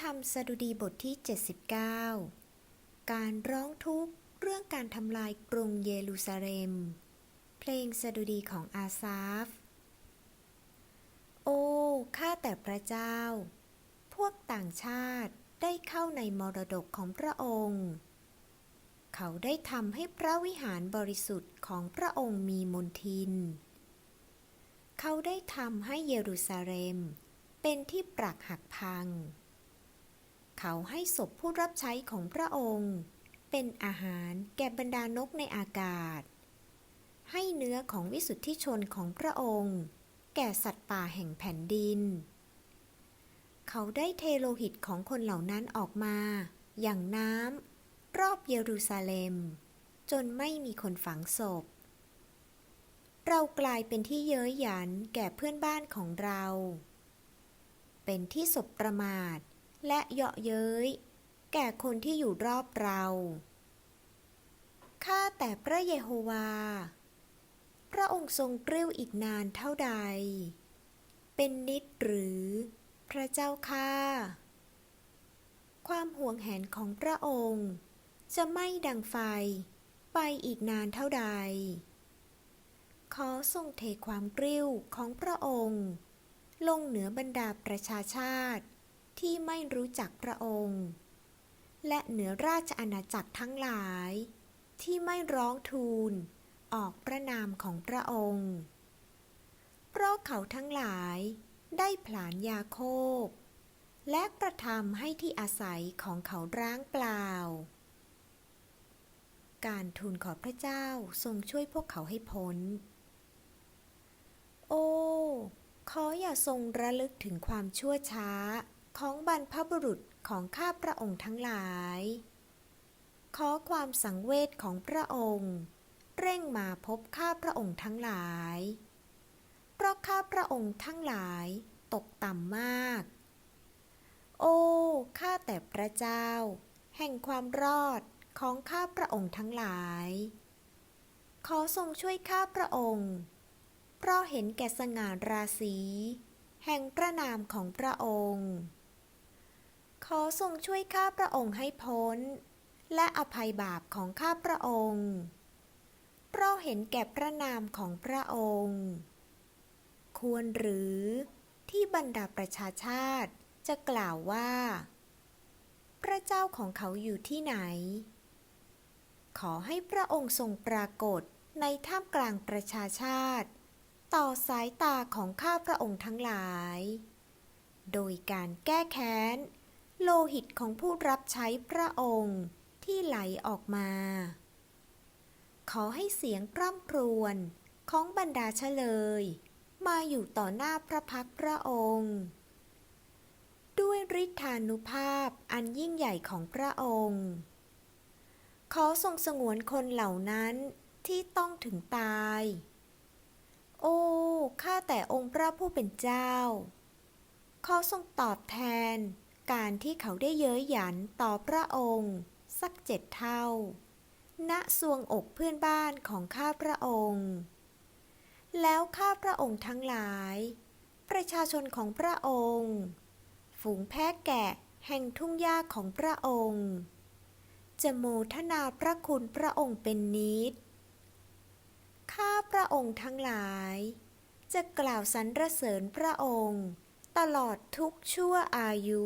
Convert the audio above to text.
ธรรมสดุดีบทที่ 79 การร้องทุกข์เรื่องการทำลายกรุงเยรูซาเล็ม เพลงสดุดีของอาซาฟ โอ้ ข้าแต่พระเจ้า พวกต่างชาติได้เข้าในมรดกของพระองค์ เขาได้ทำให้พระวิหารบริสุทธิ์ของพระองค์มีมนทิน เขาได้ทำให้เยรูซาเล็มเป็นที่ปรักหักพัง เขาให้ศพผู้รับใช้ของพระองค์ เป็นอาหารแก่บรรดานกในอากาศ ให้เนื้อของวิสุทธิชนของพระองค์ แก่สัตว์ป่าแห่งแผ่นดิน เขาได้เทโลหิตของคนเหล่านั้นออกมา อย่างน้ำรอบเยรูซาเล็ม จนไม่มีคนฝังศพ เรากลายเป็นที่เย้ยหยันแก่เพื่อนบ้านของเรา เป็นที่สบประมาท และเยาะเย้ย แก่คนที่อยู่รอบเรา ข้าแต่พระเยโฮวา พระองค์ทรงกริ้วอีกนานเท่าใด เป็นนิดหรือ พระเจ้าข้าความห่วงแหนของพระองค์ จะไม่ดังไฟไปอีกนานเท่าใด ขอทรงเทความกริ้วของพระองค์ ลงเหนือบรรดาประชาชาติ ไม่รู้จักพระองค์ และเหนือราชอาณาจักรทั้งหลาย ที่ไม่ร้องทูล ออกพระนามของพระองค์ เพราะเขาทั้งหลายได้ผลาญยาโคบ และกระทำให้ที่อาศัยของเขาร้างเปล่า การทูลขอพระเจ้าทรงช่วยพวกเขาให้พ้น โอ้ขออย่าทรงระลึกถึงความชั่วช้า ของบรรพบุรุษของข้าพระองค์ทั้งหลาย ขอความสังเวชของพระองค์ เร่งมาพบข้าพระองค์ทั้งหลาย เพราะข้าพระองค์ทั้งหลายตกต่ำมาก โอ้ ข้าแต่พระเจ้า แห่งความรอดของข้าพระองค์ทั้งหลาย ขอทรงช่วยข้าพระองค์ เพราะเห็นแก่สง่าราศีแห่งพระนามของพระองค์ ขอทรงช่วยข้าพระองค์ให้พ้น และอภัยบาปของข้าพระองค์เพราะเห็นแก่พระนามของพระองค์ ควรหรือที่บรรดาประชาชาติจะกล่าวว่า พระเจ้าของเขาอยู่ที่ไหน ขอให้พระองค์ทรงปรากฏในท่ามกลางประชาชาติ ต่อสายตาของข้าพระองค์ทั้งหลาย โดยการแก้แค้น โลหิตของผู้รับใช้พระองค์ที่ไหลออกมา ขอให้เสียงกร่ำครวญของบรรดาเฉลย มาอยู่ต่อหน้าพระพักพระองค์ ด้วยฤทธานุภาพอันยิ่งใหญ่ของพระองค์ ขอทรงสงวนคนเหล่านั้นที่ต้องถึงตาย โอ้ ข้าแต่องค์พระผู้เป็นเจ้า ขอทรงตอบแทน การที่เขาได้เย้ยหยันต่อพระองค์ สักเจ็ดเท่า ณสวงอกเพื่อนบ้านของข้าพระองค์ แล้วข้าพระองค์ทั้งหลาย ประชาชนของพระองค์ ฝูงแพะแกะแห่งทุ่งหญ้าของพระองค์ จะโมทนาพระคุณพระองค์เป็นนิด ข้าพระองค์ทั้งหลาย จะกล่าวสรรเสริญพระองค์ ตลอดทุกชั่วอายุ